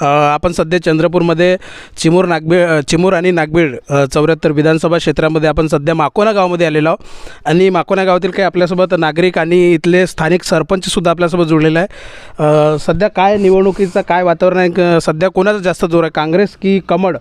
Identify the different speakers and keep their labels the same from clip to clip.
Speaker 1: आपण सध्या चंद्रपूरमध्ये चिमूर नागबीळ चिमूर आणि नागबीळ चौऱ्याहत्तर विधानसभा क्षेत्रामध्ये आपण सध्या माकोना गावामध्ये आलेलो आहोत. आणि माकोना गावातील काही आपल्यासोबत नागरिक आणि इथले स्थानिक सरपंचसुद्धा आपल्यासोबत जुळलेला आहे सध्या काय निवडणुकीचं काय वातावरण आहे? सध्या कोणाचं जास्त जोर आहे? काँग्रेस की कमळ?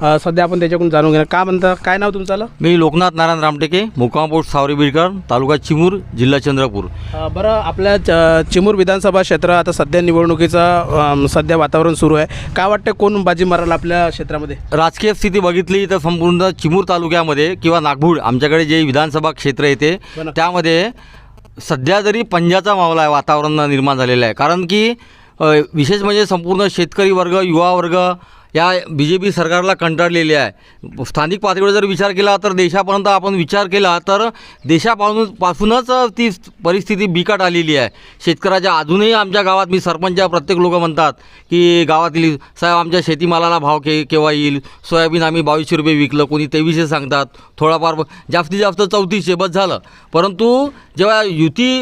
Speaker 1: अ, सध्या आपण त्याच्याकडून जाणून घेणार. का म्हणता? काय नाव तुमचं
Speaker 2: मी लोकनाथ नारायण रामटेके मुक्काम पोस्ट सावरी बिरकर तालुका चिमूर जिल्हा चंद्रपूर.
Speaker 1: अ, बरं आपल्या च- चिमूर विधानसभा क्षेत्र आता सध्या निवडणुकीचं अम, सध्या वातावरण सुरू आहे. काय वाटतं कोण बाजी माराल आपल्या क्षेत्रामध्ये?
Speaker 2: राजकीय स्थिती बघितली तर संपूर्ण चिमूर तालुक्यामध्ये किंवा नागपूर आमच्याकडे जे विधानसभा क्षेत्र येते
Speaker 1: बरं.
Speaker 2: त्यामध्ये सध्या जरी पंजाचा मावला आहे वातावरण निर्माण झालेलं आहे. कारण की अ, विशेष म्हणजे संपूर्ण शेतकरी वर्ग युवा वर्ग या बी जे पी सरकारला कंटाळलेले आहे. स्थानिक पातळीवर जर विचार केला तर देशापर्यंत आपण विचार केला तर देशापासून पासूनच ती परिस्थिती बिकट आलेली आहे. शेतकऱ्याच्या अजूनही आमच्या गावात मी सरपंच प्रत्येक लोक म्हणतात की गावातील साहेब आमच्या शेतीमालाला भाव के केव्हा येईल? सोयाबीन आम्ही बावीसशे रुपये विकलं कोणी तेवीसशे सांगतात. थोडाफार जास्तीत जास्त चौतीसशे बस झालं. परंतु जेव्हा युती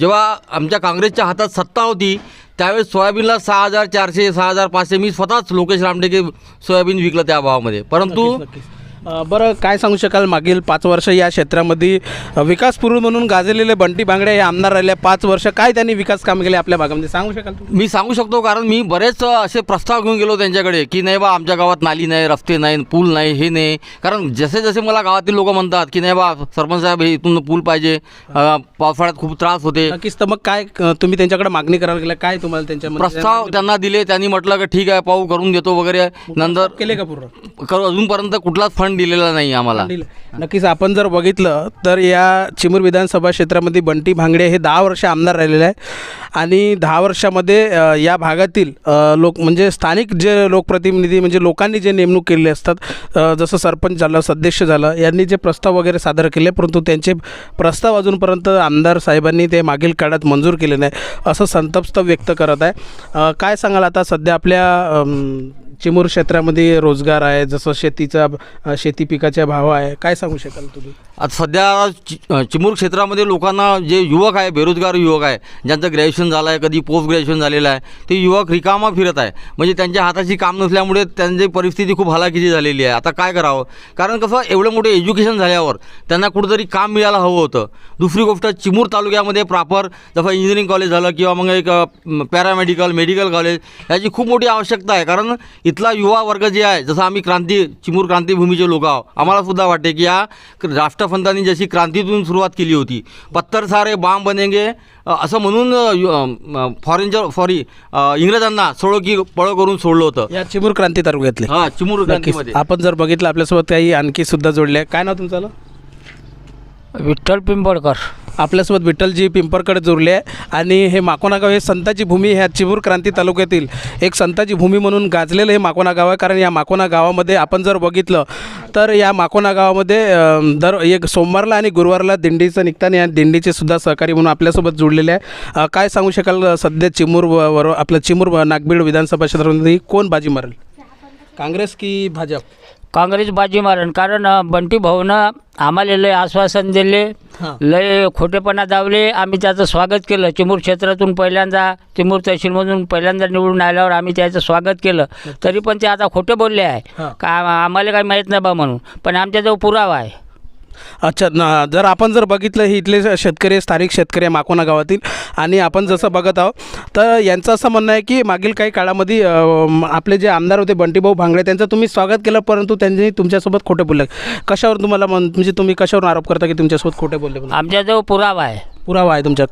Speaker 2: जेव्हा आमच्या काँग्रेसच्या हातात सत्ता होती त्यावेळेस सोयाबीनला सहा हजार चारशे सहा हजार पाचशे मी स्वतःच लोकेश रामटेके सोयाबीन विकलं त्या भावामध्ये परंतु
Speaker 1: नक्कीच, नक्कीच. बरं काय सांगू शकाल? मागील पाच वर्ष या क्षेत्रामध्ये अ, विकास पुरुष म्हणून गाजलेले बंटी बांगडे हे आमदार राहिले. पाच वर्ष काय त्यांनी विकास काम केले आपल्या भागामध्ये? सांगू शकाल
Speaker 2: मी सांगू शकतो कारण मी बरेच असे प्रस्ताव घेऊन गेलो त्यांच्याकडे की नाही बा आमच्या गावात नाली नाही रस्ते नाही पूल नाही हे नाही. कारण जसे जसे मला गावातील लोक म्हणतात की नाही बा सरपंच साहेब हे इथून पूल पाहिजे. पावसाळ्यात खूप त्रास होते.
Speaker 1: नक्कीच. तर मग काय तुम्ही त्यांच्याकडे मागणी करायला गेला? काय तुम्हाला त्यांच्या
Speaker 2: प्रस्ताव त्यांना दिले त्यांनी म्हटलं की ठीक आहे पाहू करून देतो वगैरे. नंतर
Speaker 1: केले का पूर्ण?
Speaker 2: अजूनपर्यंत कुठलाच फंड दिलेला नाही आम्हाला.
Speaker 1: नक्कीच आपण जर बघितलं तर या चिमूर विधानसभा क्षेत्रामध्ये बंटी भांगडे हे दहा वर्ष आमदार राहिलेले आहे आणि दहा वर्षामध्ये या भागातील लोक म्हणजे स्थानिक जे लोकप्रतिनिधी म्हणजे लोकांनी जे नेमणूक केलेले असतात जसं सरपंच झालं सदस्य झालं यांनी जे प्रस्ताव वगैरे सादर केले परंतु त्यांचे प्रस्ताव अजूनपर्यंत आमदार साहेबांनी ते मागील काळात मंजूर केले नाही असं संतप्त व्यक्त करत आहे. काय सांगाल आता सध्या आपल्या चिमूर क्षेत्रामध्ये रोजगार आहे जसं शेतीचा शेती पिकाच्या भाव आहे काय सांगू शकाल तुम्ही?
Speaker 2: आता सध्या चि चिमूर क्षेत्रामध्ये लोकांना जे युवक आहे बेरोजगार युवक आहे ज्यांचं ग्रॅज्युएशन झालं आहे कधी पोस्ट ग्रॅज्युएशन झालेलं आहे ते युवक रिकामा फिरत आहे. म्हणजे त्यांच्या हाताची काम नसल्यामुळे त्यांची परिस्थिती खूप हलाखीची झालेली आहे. आता काय करावं? कारण कसं एवढं मोठं एज्युकेशन झाल्यावर त्यांना कुठंतरी काम मिळायला हवं होतं. दुसरी गोष्ट चिमूर तालुक्यामध्ये प्रॉपर जसं इंजिनिअरिंग कॉलेज झालं किंवा मग एक पॅरामेडिकल मेडिकल कॉलेज याची खूप मोठी आवश्यकता आहे. कारण इथला युवा वर्ग जे आहे जसं आम्ही क्रांती चिमूर क्रांतीभूमीचे लोक आहोत आम्हाला सुद्धा वाटते की या राष्ट्रपंतांनी जशी क्रांतीतून सुरुवात केली होती पत्तर सारे बाम बनेंगे असं म्हणून फॉरेनच्या सॉरी इंग्रजांना सोडो की पळो करून सोडलं होतं.
Speaker 1: या चिमूर क्रांती तालुक्यातले.
Speaker 2: हां चिमूर क्रांतीमध्ये.
Speaker 1: आपण जर बघितलं आपल्यासोबत काही आणखी सुद्धा जोडले आहे काय नाव तुमचं?
Speaker 3: विठ्ठल पिंपळकर.
Speaker 1: आपल्यासोबत विठ्ठलजी पिंपरकडे जोडले आहे. आणि हे माकोना गाव हे संताची भूमी ह्या चिमूर क्रांती तालुक्यातील एक संताची भूमी म्हणून गाजलेलं हे माकोना गाव आहे. कारण या माकोना गावामध्ये आपण जर बघितलं तर या माकोना गावामध्ये दर एक सोमवारला आणि गुरुवारला दिंडीचं निघताना या दिंडीचे सुद्धा सहकारी म्हणून आपल्यासोबत जोडलेले आहे. काय सांगू शकाल सध्या चिमूर वर आपलं चिमूर नागबीड विधानसभा क्षेत्रामध्ये कोण बाजी मारेल? काँग्रेस की भाजप?
Speaker 3: काँग्रेस बाजी मारण कारण बंटी भाऊनं आम्हाला लय आश्वासन दिले. लय खोटेपणा दावले आम्ही त्याचं स्वागत केलं. चिमूर क्षेत्रातून पहिल्यांदा चिमूर तहसीलमधून पहिल्यांदा निवडून आल्यावर आम्ही त्याचं स्वागत केलं. तरी पण ते आता खोटे बोलले आहे. का आम्हाला काही माहीत नाही बा म्हणून. पण आमच्याजवळ पुरावा आहे.
Speaker 1: अच्छा न जर आपण जर बघितलं हे इथले शेतकरी स्थानिक शेतकरी आहे माकोना गावातील. आणि आपण जसं बघत आहोत तर यांचं असं म्हणणं आहे की मागील काही काळामध्ये आपले जे आमदार होते बंटीभाऊ भांगडे त्यांचं तुम्ही स्वागत केलं परंतु त्यांनी तुमच्यासोबत खोटे बोलले. कशावर तुम्हाला म्हण म्हणजे तुम्ही कशावर आरोप करता की तुमच्यासोबत खोटे बोलले?
Speaker 3: आमच्याजवळ पुरावा आहे.
Speaker 1: पुरावा आहे तुमच्या.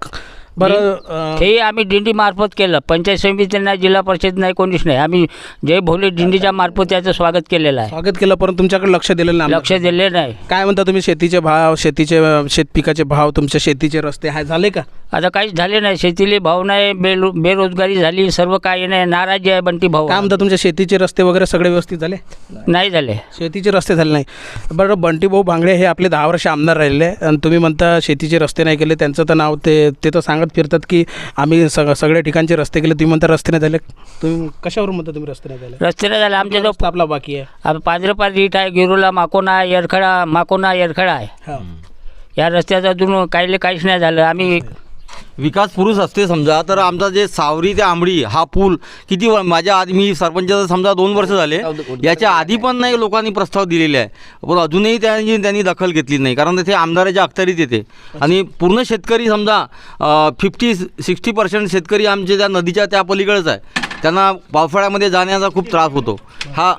Speaker 1: बरं
Speaker 3: तेही आम्ही दिंडी मार्फत केलं. पंचायत समिती नाही जिल्हा परिषद नाही कोणीच नाही. आम्ही जय भोले दिंडीच्या मार्फत त्याचं स्वागत केलेलं आहे.
Speaker 1: स्वागत केलं परंतु तुमच्याकडे लक्ष दिलेलं नाही
Speaker 3: लक्ष दिले नाही.
Speaker 1: काय म्हणता तुम्ही शेतीचे भाव शेतीचे शेतपिकाचे भाव तुमच्या शेतीचे रस्ते हाय झाले का?
Speaker 3: आता काहीच झाले नाही. शेतीले भाव नाही बेरो बेरोजगारी झाली सर्व काही नाही. नाराजी आहे बंटी भाऊ.
Speaker 1: काय म्हणता तुमच्या शेतीचे रस्ते वगैरे सगळे व्यवस्थित झाले?
Speaker 3: नाही झाले.
Speaker 1: शेतीचे रस्ते झाले नाही. बरं बंटी भाऊ भांगडे हे आपले दहा वर्ष आमदार राहिले आणि तुम्ही म्हणता शेतीचे रस्ते नाही केले त्यांचं तर नाव ते ते तर सांगत फिरतात की आम्ही सग सगळ्या ठिकाणचे रस्ते केले तुम्ही म्हणता रस्ते नाही झाले. तुम्ही कशावरून म्हणता तुम्ही रस्ते नाही झाले?
Speaker 3: रस्ते नाही झाले आमच्या जो
Speaker 1: रस्ता आपला बाकी आहे?
Speaker 3: आता पांढरेपार रीट आहे गिरोला माकोना आहे येरखडा माकोना येरखडा आहे.
Speaker 1: हा.
Speaker 3: या रस्त्याचं अजून काहीले काहीच नाही झालं. आम्ही
Speaker 2: विकास पुरुष असते समजा तर आमचा जे सावरी ते आंबडी हा पूल किती व- माझ्या आधी मी सरपंचाचं समजा दोन वर्ष झाले याच्या आधी पण नाही लोकांनी प्रस्ताव दिलेले आहे. पण अजूनही त्यांनी त्यांनी दखल घेतली नाही कारण तिथे आमदाराच्या अखत्यारीत येते. आणि पूर्ण शेतकरी समजा फिफ्टी सिक्स्टी पर्सेंट शेतकरी आमचे त्या नदीच्या त्या पलीकडेच आहे. त्यांना पावसाळ्यामध्ये जाण्याचा खूप त्रास होतो. हा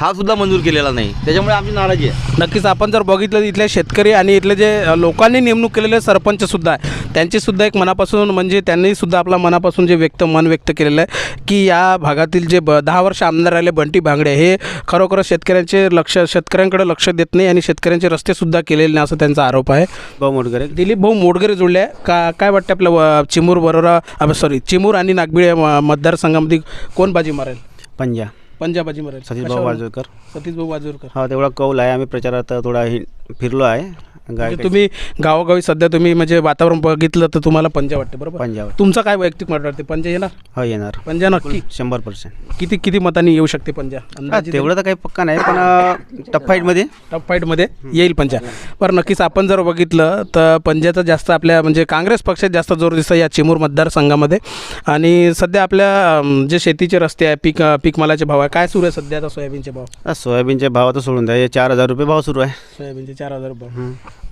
Speaker 2: हा सुद्धा मंजूर केलेला नाही. त्याच्यामुळे आमची नाराजी आहे.
Speaker 1: नक्कीच आपण जर बघितलं इथले शेतकरी आणि इथले जे लोकांनी नेमणूक केलेले सरपंच सुद्धा आहे त्यांची सुद्धा एक मनापासून म्हणजे त्यांनी सुद्धा आपला मनापासून जे व्यक्त मन व्यक्त केलेलं आहे की या भागातील जे ब दहा वर्ष आमदार राहिले बंटी भांगडे हे खरोखर शेतकऱ्यांचे लक्ष शेतकऱ्यांकडे लक्ष देत नाही आणि शेतकऱ्यांचे रस्ते सुद्धा केलेले नाही असं त्यांचा आरोप आहे.
Speaker 4: भाऊ मोडकरे
Speaker 1: दिलीप भाऊ मोडगरे जुळले आहे. का काय वाटतं आपलं व- चिमूर बरोरा सॉरी चिमूर आणि नागबिळ मतदारसंघामध्ये कोण बाजी मारेल?
Speaker 4: पंजा.
Speaker 1: पंजाब बाजी मारेल
Speaker 4: सतीश भाऊ? वाजवकर
Speaker 1: सतीश भाऊ वाजूरकर
Speaker 4: हा तेवढा कौल आहे. आम्ही प्रचारात थोडा हि फिरलो आहे. गाय
Speaker 1: म्हणजे तुम्ही गावोगावी सध्या तुम्ही म्हणजे वातावरण बघितलं तर तुम्हाला पंजा वाटते बरोबर?
Speaker 4: पंजाब
Speaker 1: तुमचं काय वैयक्तिक मत वाटते? पंजा येणार?
Speaker 4: हो येणार.
Speaker 1: पंजा नक्की?
Speaker 4: शंभर पर्सेंट
Speaker 1: किती किती मतांनी येऊ शकते पंजा? अंदाजे
Speaker 4: तेवढं तर काही पक्का नाही पण अं, टफ फाईटमध्ये
Speaker 1: टॉप फाईटमध्ये येईल पंजा. बरं नक्कीच आपण जर बघितलं तर पंजाचा जास्त आपल्या म्हणजे काँग्रेस पक्षात जास्त जोर दिसतं या चिमूर मतदारसंघामध्ये. आणि सध्या आपल्या जे शेतीचे रस्ते आहे पीक पीक मालाचे भाव आहे काय सुरू आहे सध्या आता सोयाबीनचे भाव?
Speaker 4: सोयाबीनचे भाव तर सोडून द्या. हे चार हजार रुपये भाव सुरू आहे.
Speaker 1: सोयाबीनचे चार हजार भाव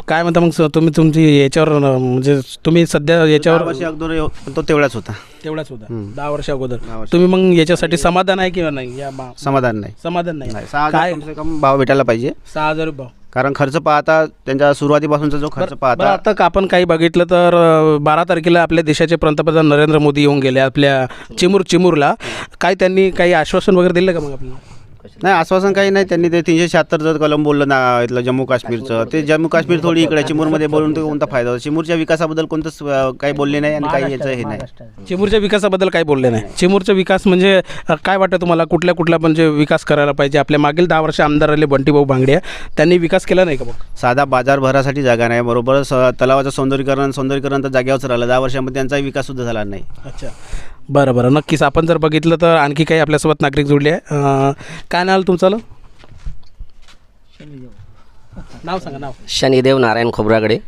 Speaker 1: काय म्हणता मग स- तुम्ही तुमची याच्यावर अं, म्हणजे तुम्ही सध्या याच्यावर
Speaker 4: वर्षी अगोदर तो तेवढाच होता.
Speaker 1: तेवढाच होता. दहा वर्ष अगोदर.
Speaker 4: वर्ष.
Speaker 1: तुम्ही मग याच्यासाठी समाधान आहे किंवा नाही? या
Speaker 4: समाधान नाही.
Speaker 1: समाधान नाही.
Speaker 4: नाही सहा हजार
Speaker 1: काय?
Speaker 4: कम भाव भेटायला पाहिजे.
Speaker 1: सहा हजार भाव.
Speaker 4: कारण खर्च पाहता त्यांच्या सुरुवातीपासूनचा जो खर्च
Speaker 1: बरं
Speaker 4: पाहता
Speaker 1: आता का आपण काही बघितलं तर अं, बारा तारखेला आपल्या देशाचे पंतप्रधान नरेंद्र मोदी येऊन गेले आपल्या चिमूर चिमूरला. काय त्यांनी काही आश्वासन वगैरे दिलं का मग आपल्याला?
Speaker 4: नाही आश्वासन काही नाही. त्यांनी ते तीनशे शहात्तरचं कलम बोललं ना इथलं जम्मू काश्मीरचं. ते जम्मू काश्मीर थोडी इकडे चिमूरमध्ये बोलून ते कोणता फायदा होता? चिमूरच्या विकासाबद्दल कोणतंच अं, काही बोलले नाही आणि काही याचं हे नाही.
Speaker 1: चिमूरच्या विकासाबद्दल काही बोलले नाही. चिमूरचा विकास म्हणजे अं, काय वाटतं तुम्हाला? कुठल्या कुठल्या म्हणजे विकास करायला पाहिजे. आपल्या मागील दहा वर्ष आमदार राहिले बंटीभाऊ भांगडे त्यांनी विकास केला नाही का मग?
Speaker 4: साधा बाजार भरासाठी जागा नाही बरोबर. स- तलावाचं सौंदर्यीकरण सौंदर्यीकरण तर जागेवरच राहिलं. दहा वर्षामध्ये त्यांचाही विकास सुद्धा झाला नाही.
Speaker 1: अच्छा. बरं बरं. नक्कीच. आपण जर बघितलं तर आणखी काही आपल्यासोबत नागरिक जुळले आहे काय नाव तुमचं? नाव सांगा नाव.
Speaker 5: शनिदेव नारायण खोबरागडे.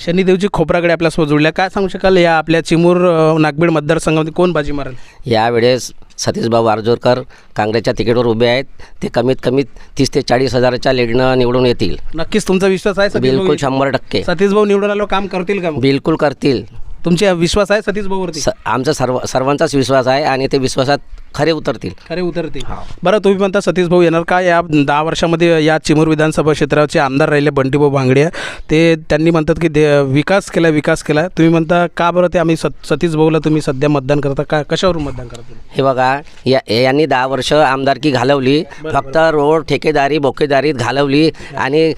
Speaker 1: शनिदेवजी खोबराकडे आपल्यासोबत जुळल्या काय सांगू शकाल? या आपल्या चिमूर नागबीड मतदारसंघामध्ये कोण बाजी मारेल?
Speaker 5: यावेळेस सतीशभाऊ वारजोरकर काँग्रेसच्या तिकीटवर उभे आहेत. ते कमीत कमीत तीस ते चाळीस हजाराच्या लीडनं निवडून येतील.
Speaker 1: नक्कीच तुमचा विश्वास आहे सतीश
Speaker 5: बिलकुल शंभर टक्के.
Speaker 1: सतीश भाऊ निवडून आलो काम करतील का
Speaker 5: बिलकुल करतील.
Speaker 1: तुमचे विश्वास आहे सतीश भाऊवरती?
Speaker 5: स आमचा सर्व सर्वांचाच विश्वास आहे आणि ते विश्वासात खरे उतरतील.
Speaker 1: खरे उतरतील. बरं तुम्ही म्हणता सतीश भाऊ येणार का? या दहा वर्षामध्ये या चिमूर विधानसभा क्षेत्राचे आमदार राहिले बंटीभाऊ भांगडे ते त्यांनी म्हणतात की दे विकास केला विकास केला. तुम्ही म्हणता का बरं ते आम्ही सत सतीश भाऊला तुम्ही सध्या मतदान करता? का कशावरून मतदान करता?
Speaker 5: हे बघा या यांनी दहा वर्ष आमदारकी घालवली. फक्त रोड ठेकेदारी बोकेदारीत घालवली. आणि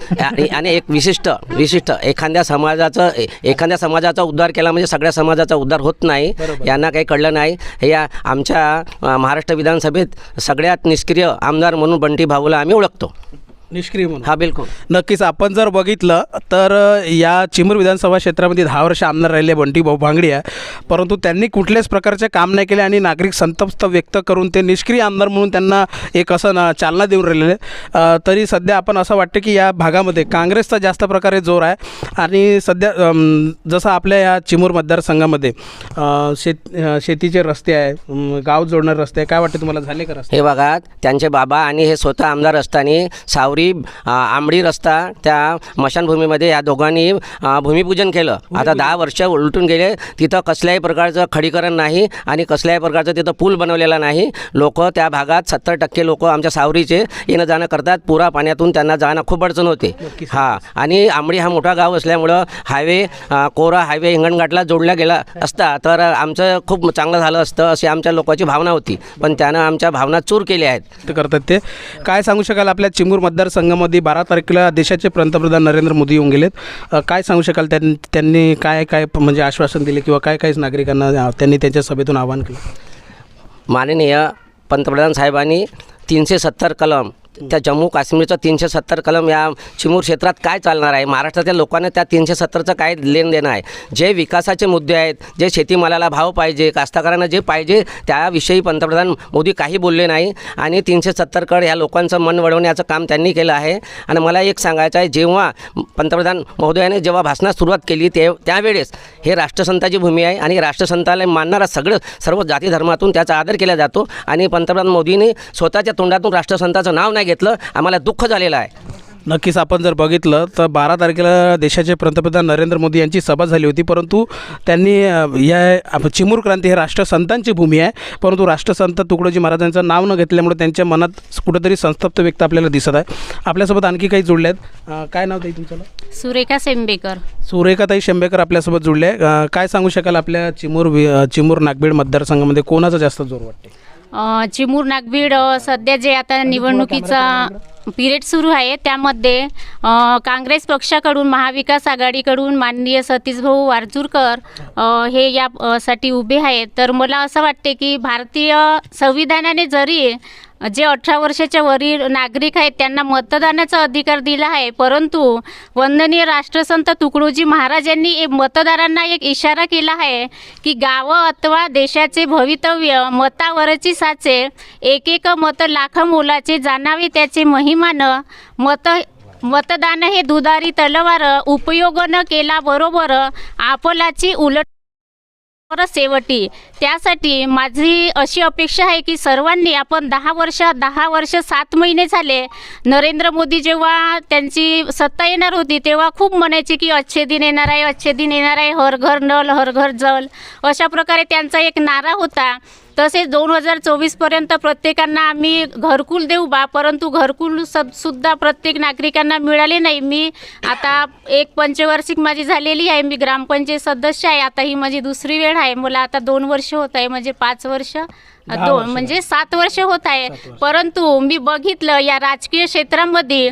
Speaker 5: आणि एक विशिष्ट विशिष्ट एखाद्या समाजाचं एखाद्या समाजाचा उद्धार केला म्हणजे सगळ्या समाजाचा उद्धार होत नाही. यांना काही कळलं नाही. या आमच्या महाराष्ट्र विधानसभेत सगळ्यात निष्क्रिय आमदार म्हणून बंटी भाऊला आम्ही ओळखतो.
Speaker 1: निष्क्रिय म्हणून.
Speaker 5: हा बिलकुल.
Speaker 1: नक्कीच आपण जर बघितलं तर या चिमूर विधानसभा क्षेत्रामध्ये दहा वर्ष आमदार राहिले बंटी भाऊ भांगडी आहे परंतु त्यांनी कुठल्याच प्रकारचे काम नाही केले आणि नागरिक संतप्त व्यक्त करून ते निष्क्रिय आमदार म्हणून त्यांना एक असं ना चालना देऊन राहिलेले. तरी सध्या आपण असं वाटतं की या भागामध्ये काँग्रेसचा जास्त प्रकारे जोर आहे. आणि सध्या जसं आपल्या या चिमूर मतदारसंघामध्ये शेत शेतीचे रस्ते आहे गाव जोडणारे रस्ते आहे. काय वाटतं तुम्हाला? झाले का रस्ते?
Speaker 5: हे बघा त्यांचे बाबा आणि हे स्वतः आमदार असताना सावरी आंबडी अ, आंबडी रस्ता त्या मशानभूमीमध्ये या दोघांनी भूमिपूजन केलं. आता दहा वर्ष उलटून गेले तिथं कसल्याही प्रकारचं खडीकरण नाही आणि कसल्याही प्रकारचं तिथं पूल बनवलेला नाही. लोक त्या भागात सत्तर टक्के लोक आमच्या सावरीचे येणं जाणं करतात. पुरा पाण्यातून त्यांना जाणं खूप अडचण होते. हां आणि आंबडी हा मोठा गाव असल्यामुळं हायवे कोरा हायवे हिंगणघाटला जोडला गेला असता तर आमचं खूप चांगलं झालं असतं अशी आमच्या लोकांची भावना होती. पण त्यानं आमच्या भावना चूर केल्या आहेत.
Speaker 1: करतात ते. काय सांगू शकाल आपल्या चिमूर मतदारसंघामध्ये बारा तारखेला देशाचे पंतप्रधान नरेंद्र मोदी येऊन गेलेत. काय सांगू शकाल त्यां त्यांनी काय काय म्हणजे आश्वासन दिले किंवा काय काय नागरिकांना त्यांनी त्यांच्या सभेतून आवाहन केलं?
Speaker 5: माननीय पंतप्रधान साहेबांनी तीनशे सत्तर कलम त्या जम्मू काश्मीरचं तीनशे सत्तर कलम या चिमूर क्षेत्रात काय चालणार आहे? महाराष्ट्रातील लोकांना त्या तीनशे सत्तरचं काय लेन देणं आहे? जे विकासाचे मुद्दे आहेत जे शेतीमालाला भाव पाहिजे कास्तकारांना जे पाहिजे त्याविषयी पंतप्रधान मोदी काही बोलले नाही आणि तीनशे सत्तरकडे ह्या लोकांचं मन वळवण्याचं काम त्यांनी केलं आहे. आणि मला एक सांगायचं आहे जेव्हा पंतप्रधान महोदयाने जेव्हा भाषणास सुरुवात केली ते त्यावेळेस हे राष्ट्रसंताची भूमी आहे आणि राष्ट्रसंताला मानणारा सगळं सर्व जाती धर्मातून त्याचा आदर केला जातो आणि पंतप्रधान मोदींनी स्वतःच्या तोंडातून राष्ट्रसंताचं नाव नाही घेतलं आम्हाला दुःख झालेलं आहे.
Speaker 1: नक्कीच आपण जर बघितलं तर बारा तारखेला देशाचे पंतप्रधान नरेंद्र मोदी यांची सभा झाली होती परंतु त्यांनी या चिमूर क्रांती हे राष्ट्रसंतांची भूमी आहे परंतु राष्ट्रसंत तुकडोजी महाराजांचं नाव न घेतल्यामुळे त्यांच्या मनात कुठंतरी संस्तप्त व्यक्त आपल्याला दिसत आहे. आपल्यासोबत आणखी काही जुळले आहेत. काय नाव ताई तुमचं?
Speaker 6: सुरेखा सेंबेकर
Speaker 1: सुरेखाताई शेंबेकर आपल्यासोबत जुळले काय सांगू शकाल आपल्या चिमूर चिमूर नागबीड मतदारसंघामध्ये कोणाचा जास्त जोर वाटते
Speaker 6: चिमूर नागबीड सध्या जे आता निवडणुकीचा पिरियड सुरू आहे त्यामध्ये काँग्रेस पक्षाकडून महाविकास आघाडीकडून माननीय सतीशभाऊ वारजूरकर हे या अ, साठी उभे आहेत. तर मला असं वाटते की भारतीय संविधानाने जरी जे अठरा वर्षाच्या वरील नागरिक आहेत त्यांना मतदानाचा अधिकार दिला आहे. परंतु वंदनीय राष्ट्रसंत तुकडोजी महाराज यांनी ए- मतदारांना एक इशारा केला आहे की गावं अथवा देशाचे भवितव्य मतावरची साचे एक एक मत लाख मोलाचे जाणावे त्याचे महिमानं मत मतदान हे दुधारी तलवार उपयोग न केला बरोबर आपलाची उलट परत शेवटी. त्यासाठी माझी अशी अपेक्षा आहे की सर्वांनी आपण दहा वर्ष दहा वर्ष सात महिने झाले. नरेंद्र मोदी जेव्हा त्यांची सत्ता येणार होती तेव्हा खूप म्हणायची की अच्छे दिन येणार आहे अच्छे दिन येणार आहे. हर घर नल हर घर जल. अशा प्रकारे त्यांचा एक नारा होता. तसेच दोन हजार चोवीसपर्यंत प्रत्येकांना आम्ही घरकुल देऊ बा परंतु घरकुल स सुद्धा प्रत्येक नागरिकांना मिळाले नाही. मी आता एक पंचवार्षिक माझी झालेली आहे मी ग्रामपंचायत सदस्य आहे. आता ही माझी दुसरी वेळ आहे. मला आता दोन वर्ष होत आहे म्हणजे पाच वर्ष. दोन म्हणजे सात वर्ष होत आहे. परंतु मी बघितलं या राजकीय क्षेत्रामध्ये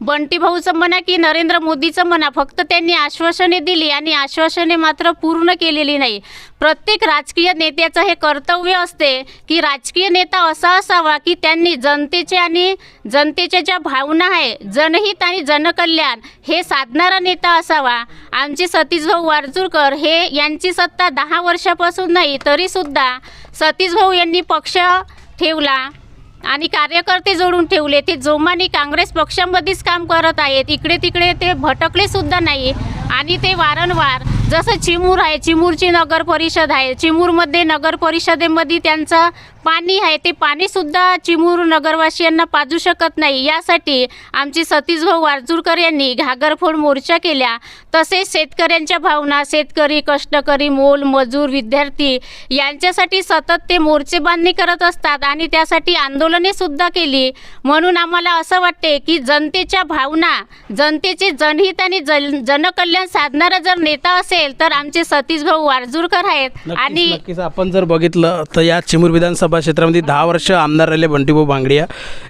Speaker 6: बंटी भाऊचं म्हणा की नरेंद्र मोदीचं म्हणा फक्त त्यांनी आश्वासने दिली आणि आश्वासने मात्र पूर्ण केलेली नाही. प्रत्येक राजकीय नेत्याचं हे कर्तव्य असते की राजकीय नेता असा असावा की त्यांनी जनतेचे आणि जनतेच्या ज्या भावना आहे जनहित आणि जनकल्याण हे साधणारा नेता असावा. आमचे सतीशभाऊ वारजूरकर हे यांची सत्ता दहा वर्षापासून नाही तरीसुद्धा सतीशभाऊ यांनी पक्ष ठेवला. आणि कार्यकर्ते जोडून ठेवले ते जोमाने काँग्रेस पक्षामध्येच काम करत आहेत. इकडे तिकडे ते भटकले सुद्धा नाही. आणि ते वारंवार जसं चिमूर आहे चिमूरची नगर परिषद आहे. चिमूरमध्ये नगर परिषदेमध्ये त्यांचा पाणी आहे ते पाणीसुद्धा चिमूर नगरवासियांना पाजू शकत नाही. यासाठी आमचे सतीश भाऊ वारजूरकर यांनी घागरफोड मोर्चा केल्या. तसेच शेतकऱ्यांच्या भावना शेतकरी कष्टकरी मोल मजूर विद्यार्थी यांच्यासाठी सतत ते मोर्चे बांधणी करत असतात आणि त्यासाठी आंदोलने सुद्धा केली. म्हणून आम्हाला असं वाटते की जनतेच्या भावना जनतेचे जनहित आणि जन जनकल्याण साधणारा जर नेता असेल तर आमचे सतीश भाऊ वारजूरकर आहेत. आणि
Speaker 1: आपण जर बघितलं तर या चिमूर विधानसभा क्षेत्रामध्ये दहा वर्ष आमदार राहिले बंटीभाऊ भांगडिया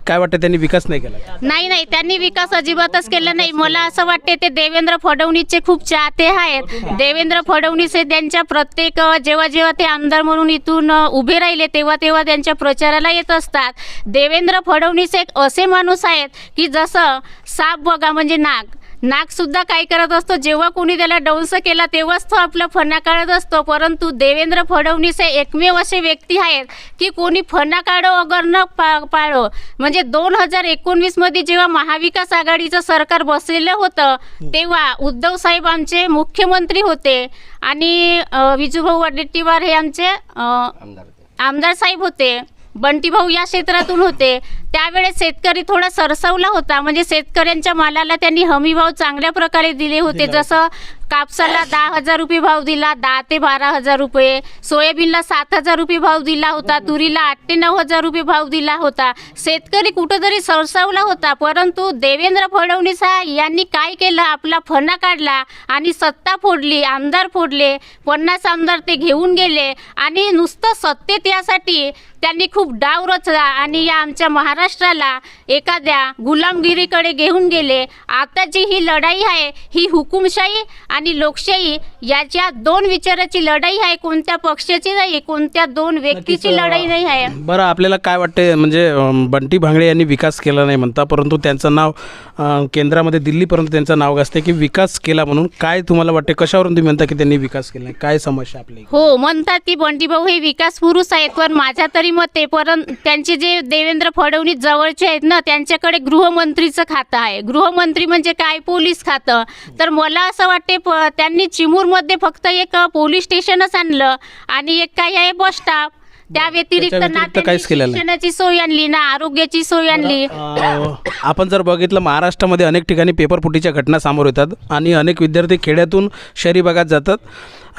Speaker 1: काय वाटतं त्यांनी विकास नाही केला?
Speaker 6: नाही नाही त्यांनी विकास अजिबातच केला नाही. मला असं वाटते ते देवेंद्र फडणवीसचे खूप चाहते आहेत. देवेंद्र फडणवीस हे त्यांच्या प्रत्येक जेव्हा जेव्हा ते आमदार म्हणून इथून उभे राहिले तेव्हा तेव्हा त्यांच्या प्रचाराला येत असतात. देवेंद्र फडणवीस एक असे माणूस आहेत की जसं साप बघा म्हणजे नाग. नागसुद्धा काय करत असतो जेव्हा कोणी त्याला डंस केला तेव्हाच तो आपला फणा काढत असतो. परंतु देवेंद्र फडणवीस हे एकमेव असे व्यक्ती आहेत की कोणी फणा काढो अगर न पा पाळो. म्हणजे दोन हजार एकोणवीसमध्ये जेव्हा महाविकास आघाडीचं सरकार बसलेलं होतं तेव्हा उद्धव साहेब आमचे मुख्यमंत्री होते आणि विजूभाऊ वडेट्टीवार हे आमचे आमदार साहेब होते. बंटी भाऊ या क्षेत्रातून होते. त्यावेळेस शेतकरी थोडा सरसवला होता. म्हणजे शेतकऱ्यांच्या मालाला त्यांनी हमीभाव चांगल्या प्रकारे दिले होते. जसं कापसाला दहा हजार रुपये भाव दिला दहा ते बारा हजार रुपये. सोयाबीनला सात हजार रुपये भाव दिला होता. तुरीला आठ ते नऊ हजार रुपये भाव दिला होता. शेतकरी कुठंतरी सरसावला होता. परंतु देवेंद्र फडणवीस हा यांनी काय केलं? आपला फणा काढला आणि सत्ता फोडली आमदार फोडले पन्नास आमदार ते घेऊन गेले आणि नुसतं सत्तेत यासाठी त्यांनी खूप डाव रचला आणि या आमच्या महाराष्ट्राला एखाद्या गुलामगिरीकडे घेऊन गेले. आताची ही लढाई आहे ही हुकुमशाही आणि लोकशाही याच्या दोन विचाराची लढाई आहे कोणत्या पक्षाची नाही कोणत्या दोन व्यक्तीची लढाई नाही आहे.
Speaker 1: बरं आपल्याला काय वाटते म्हणजे अं, बंटी भांगडे यांनी विकास केला नाही म्हणता परंतु त्यांचं नाव अं, केंद्रामध्ये दिल्लीपर्यंत त्यांचं नाव गाजते की विकास केला म्हणून काय तुम्हाला वाटते कशावरून तुम्ही म्हणता की त्यांनी विकास केला नाही? काय समस्या आपली?
Speaker 6: हो म्हणतात की बंटीभाऊ हे विकास पुरुष आहेत पण माझ्या तरी मते परंतु त्यांचे जे देवेंद्र फडणवीस जवळचे आहेत ना त्यांच्याकडे गृहमंत्रीचं खातं आहे. गृहमंत्री म्हणजे काय? पोलीस खातं. तर मला असं वाटते प त्यांनी चिमूरमध्ये फक्त एक पोलीस स्टेशनच आणलं आणि एक काय आहे बस स्टॉप. त्या व्यतिरिक्त ना
Speaker 1: व्यतिरिक्त
Speaker 6: त्यांनी
Speaker 1: काहीच केलेलं नाही.
Speaker 6: शिक्षणाची सोय आणली ना आरोग्याची सोय आणली.
Speaker 1: अं, आपण जर बघितलं महाराष्ट्रामध्ये अनेक ठिकाणी पेपरफुटीच्या घटना समोर येतात आणि अनेक विद्यार्थी खेड्यातून शहरी भागात जातात.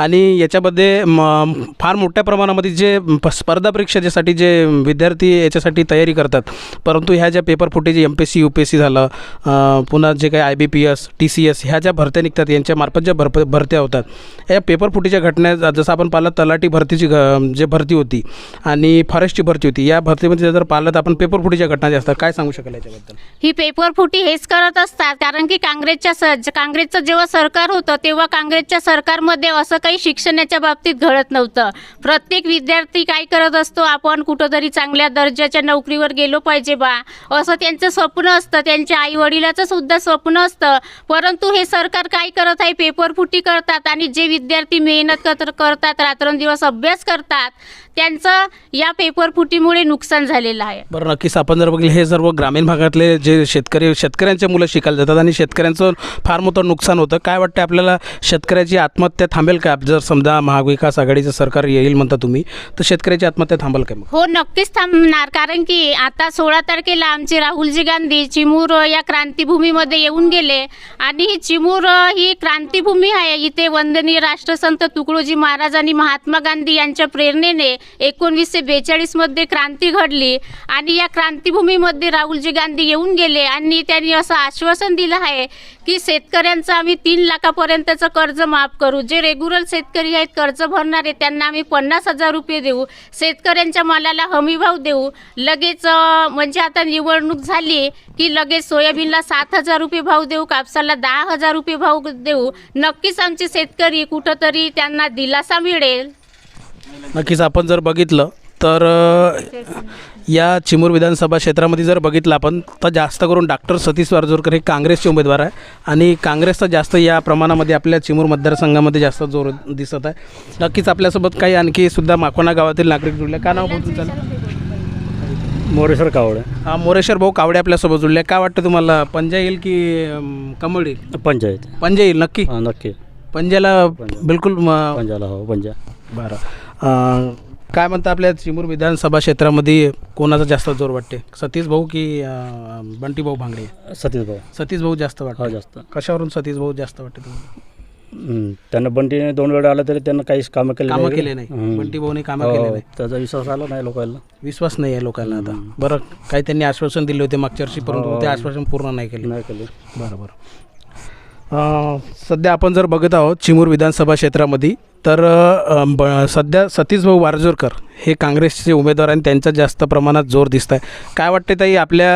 Speaker 1: आणि याच्यामध्ये म फार मोठ्या प्रमाणामध्ये जे प- स्पर्धा परीक्षेच्यासाठी जे विद्यार्थी याच्यासाठी तयारी करतात परंतु ह्या ज्या पेपरफुटी M P S C U P S C झालं पुन्हा जे काही I B P S T C S ह्या ज्या भरत्या निघतात यांच्यामार्फत ज्या भरप भरत्या होतात या पेपरफुटीच्या घटना जसं आपण पाहिलं तलाठी भरतीची घ जे भरती होती आणि फॉरेस्टची भरती होती या भरतीमध्ये जर पाहिलं तर आपण पेपरफुटीच्या घटना ज्या असतात काय सांगू शकाल याच्याबद्दल?
Speaker 6: ही पेपर फुटी हेच करत असतात कारण की काँग्रेसच्या स काँग्रेसचं जेव्हा सरकार होतं तेव्हा काँग्रेसच्या सरकारमध्ये असं काही शिक्षणाच्या बाबतीत घडत नव्हतं. प्रत्येक विद्यार्थी काय करत असतो? आपण कुठंतरी चांगल्या दर्जाच्या नोकरीवर गेलो पाहिजे बा. असं त्यांचं स्वप्न असतं. त्यांच्या आईवडिलाचं सुद्धा स्वप्न असतं. परंतु हे सरकार काय करत आहे? पेपर फुटी करतात आणि जे विद्यार्थी मेहनत करत करतात रात्रंदिवस अभ्यास करतात त्यांचं या पेपर फुटीमुळे नुकसान झालेलं आहे.
Speaker 1: बरं नक्कीच. आपण जर बघितलं हे सर्व ग्रामीण भागातले जे शेतकरी शेतकऱ्यांचे मुलं शिकायला जातात आणि शेतकऱ्यांचं फार मोठं नुकसान होतं. काय वाटतं आपल्याला शेतकऱ्याची आत्महत्या थांबेल का? जर समजा महाविकास आघाडीचं सरकार येईल म्हणता तुम्ही तर शेतकऱ्याची आत्महत्या थांबेल का
Speaker 6: हो नक्कीच थांबणार. कारण की आता सोळा तारखेला आमचे राहुलजी गांधी चिमूर या क्रांतीभूमीमध्ये येऊन गेले. आणि ही चिमूर ही क्रांतीभूमी आहे. इथे वंदनीय राष्ट्रसंत तुकडोजी महाराज आणि महात्मा गांधी यांच्या प्रेरणेने एकोणवीसशे बेचाळीसमध्ये क्रांती घडली आणि या क्रांतीभूमीमध्ये राहुलजी गांधी येऊन गेले आणि त्यांनी असं आश्वासन दिलं आहे की शेतकऱ्यांचं आम्ही तीन लाखापर्यंतचं कर्ज माफ करू. जे रेग्युलर शेतकरी आहेत कर्ज भरणारे त्यांना आम्ही पन्नास हजार रुपये देऊ. शेतकऱ्यांच्या मालाला हमीभाव देऊ. लगेच म्हणजे आता निवडणूक झाली की लगेच सोयाबीनला सात हजार रुपये भाव देऊ कापसाला दहा हजार रुपये भाव देऊ. नक्कीच आमचे शेतकरी कुठंतरी त्यांना दिलासा मिळेल.
Speaker 1: नक्कीच आपण जर बघितलं तर या चिमूर विधानसभा क्षेत्रामध्ये जर बघितलं आपण तर जास्त करून डॉक्टर सतीश वारजोरकर हे काँग्रेसचे उमेदवार आहे. आणि काँग्रेसचा जास्त या प्रमाणामध्ये आपल्या चिमूर मतदारसंघामध्ये जास्त जोर दिसत आहे. नक्कीच आपल्यासोबत काही आणखी सुद्धा माकोना गावातील नागरिक जुळले. काय नाव बोलतो चालेल
Speaker 7: मोरेश्वर कावडे.
Speaker 1: हा मोरेश्वर भाऊ कावडे आपल्यासोबत जुळले. काय वाटतं तुम्हाला पंजा येईल की कमळ येईल?
Speaker 7: पंचायत
Speaker 1: पंजा येईल नक्की?
Speaker 7: नक्की.
Speaker 1: पंजाला बिलकुल
Speaker 7: पंजाला हो पंजा.
Speaker 1: बरं. अं, काय म्हणता आपल्या चिमूर विधानसभा क्षेत्रामध्ये कोणाचा जास्त जोर वाटते? सतीश भाऊ की अं, बंटी भाऊ भांगडे
Speaker 7: सतीश भाऊ.
Speaker 1: सतीश भाऊ जास्त
Speaker 7: हो
Speaker 1: वाटते
Speaker 7: जास्त.
Speaker 1: कशावरून सतीश भाऊ जास्त वाटते तुम्हाला?
Speaker 7: हम्म. त्यांना बंटीने दोन वेळा आलं तरी त्यांना काहीच कामं केले
Speaker 1: कामं केले नाही. बंटी भाऊने कामं
Speaker 7: हो,
Speaker 1: केले नाही.
Speaker 7: त्याचा विश्वास आला नाही लोकांना.
Speaker 1: विश्वास नाही आहे लोकांना आता. बरं काही त्यांनी आश्वासन दिले होते मागच्या वर्षी परंतु ते आश्वासन पूर्ण नाही केले.
Speaker 7: नाही केले.
Speaker 1: बरं सध्या आपण जर बघत आहोत चिमूर विधानसभा क्षेत्रामध्ये तर ब सध्या सतीश भाऊ वारजोरकर हे काँग्रेसचे उमेदवार आणि त्यांचा जास्त प्रमाणात जोर दिसत आहे काय वाटते ताई आपल्या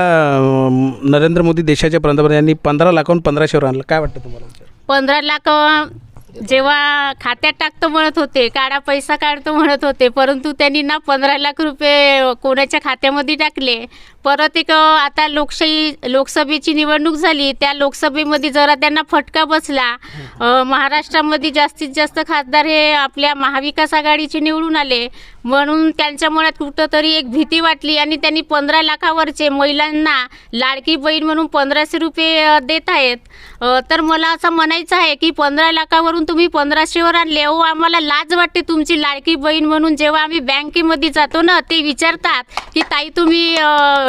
Speaker 1: नरेंद्र मोदी देशाचे पंतप्रधान यांनी पंधरा लाखाहून पंधराशेवर आणलं. काय वाटतं तुम्हाला
Speaker 6: पंधरा लाख जेव्हा खात्यात टाकतो म्हणत होते काढा पैसा काढतो म्हणत होते परंतु त्यांनी ना पंधरा लाख रुपये कोणाच्या खात्यामध्ये टाकले परत एक आता लोकशाही लोकसभेची निवडणूक झाली त्या लोकसभेमध्ये जरा त्यांना फटका बसला. महाराष्ट्रामध्ये जास्तीत जास्त खासदार हे आपल्या महाविकास आघाडीचे निवडून आले. म्हणून त्यांच्या मनात कुठंतरी एक भीती वाटली आणि त्यांनी पंधरा लाखावरचे महिलांना लाडकी बहीण म्हणून पंधराशे रुपये देत आहेत. तर मला असं म्हणायचं आहे की पंधरा लाखावरून तुम्ही पंधराशेवर आणले. अहो आम्हाला लाज वाटते तुमची लाडकी बहीण म्हणून जेव्हा आम्ही बँकेमध्ये जातो ना ते विचारतात की ताई तुम्ही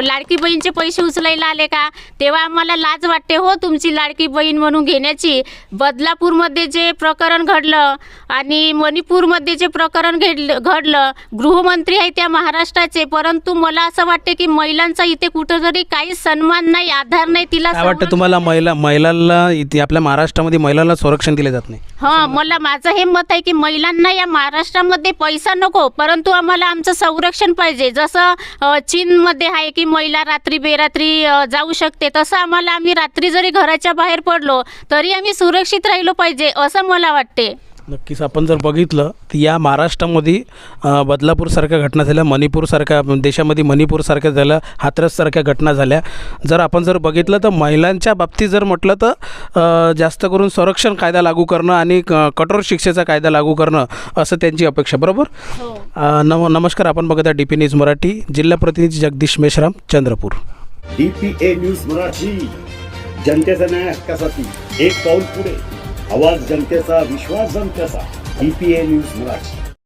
Speaker 6: लाडकी बहीणचे पैसे उचलायला आले का? तेव्हा आम्हाला लाज वाटते हो तुमची लाडकी बहीण म्हणून घेण्याची. बदलापूरमध्ये जे प्रकरण घडलं आणि मणिपूरमध्ये जे प्रकरण घडलं घडलं गृहमंत्री आहे त्या महाराष्ट्राचे. परंतु मला असं वाटते की महिलांचा इथे कुठंतरी काहीच सन्मान नाही आधार नाही तिला
Speaker 1: काय वाटतं तुम्हाला महिला महिलांना इथे आपल्या महाराष्ट्रामध्ये महिलांना संरक्षण दिले जात नाही?
Speaker 6: हां मला माझं हे मत आहे की महिलांना या महाराष्ट्रामध्ये पैसा नको परंतु आम्हाला आमचं संरक्षण पाहिजे. जसं अ, चीनमध्ये आहे की महिला रात्री बेरात्री जाऊ शकते. तसं आम्हाला आम्ही रात्री जरी घराच्या बाहेर पडलो तरी आम्ही सुरक्षित राहिलो पाहिजे असं मला वाटते.
Speaker 1: नक्कीच. आपण जर बघितलं तर या महाराष्ट्रामध्ये बदलापूरसारख्या घटना झाल्या मणिपूरसारख्या देशामध्ये मणिपूरसारख्या झाल्या हाथरससारख्या घटना झाल्या. जर आपण जर बघितलं तर महिलांच्या बाबतीत जर म्हटलं तर जास्त करून संरक्षण कायदा लागू करणं आणि क- कठोर शिक्षेचा कायदा लागू करणं असं त्यांची अपेक्षा बरोबर? अ, नम नमस्कार आपण बघत आहे डी पी न्यूज मराठी. जिल्हा प्रतिनिधी Jagdish Meshram Chandrapur.
Speaker 8: DPA news Marathi. जनतेचा न्याय हक्कासाठी एक पाऊल पुढे. आवाज जनतेचा विश्वास जनतेचा. DPA news Marathi.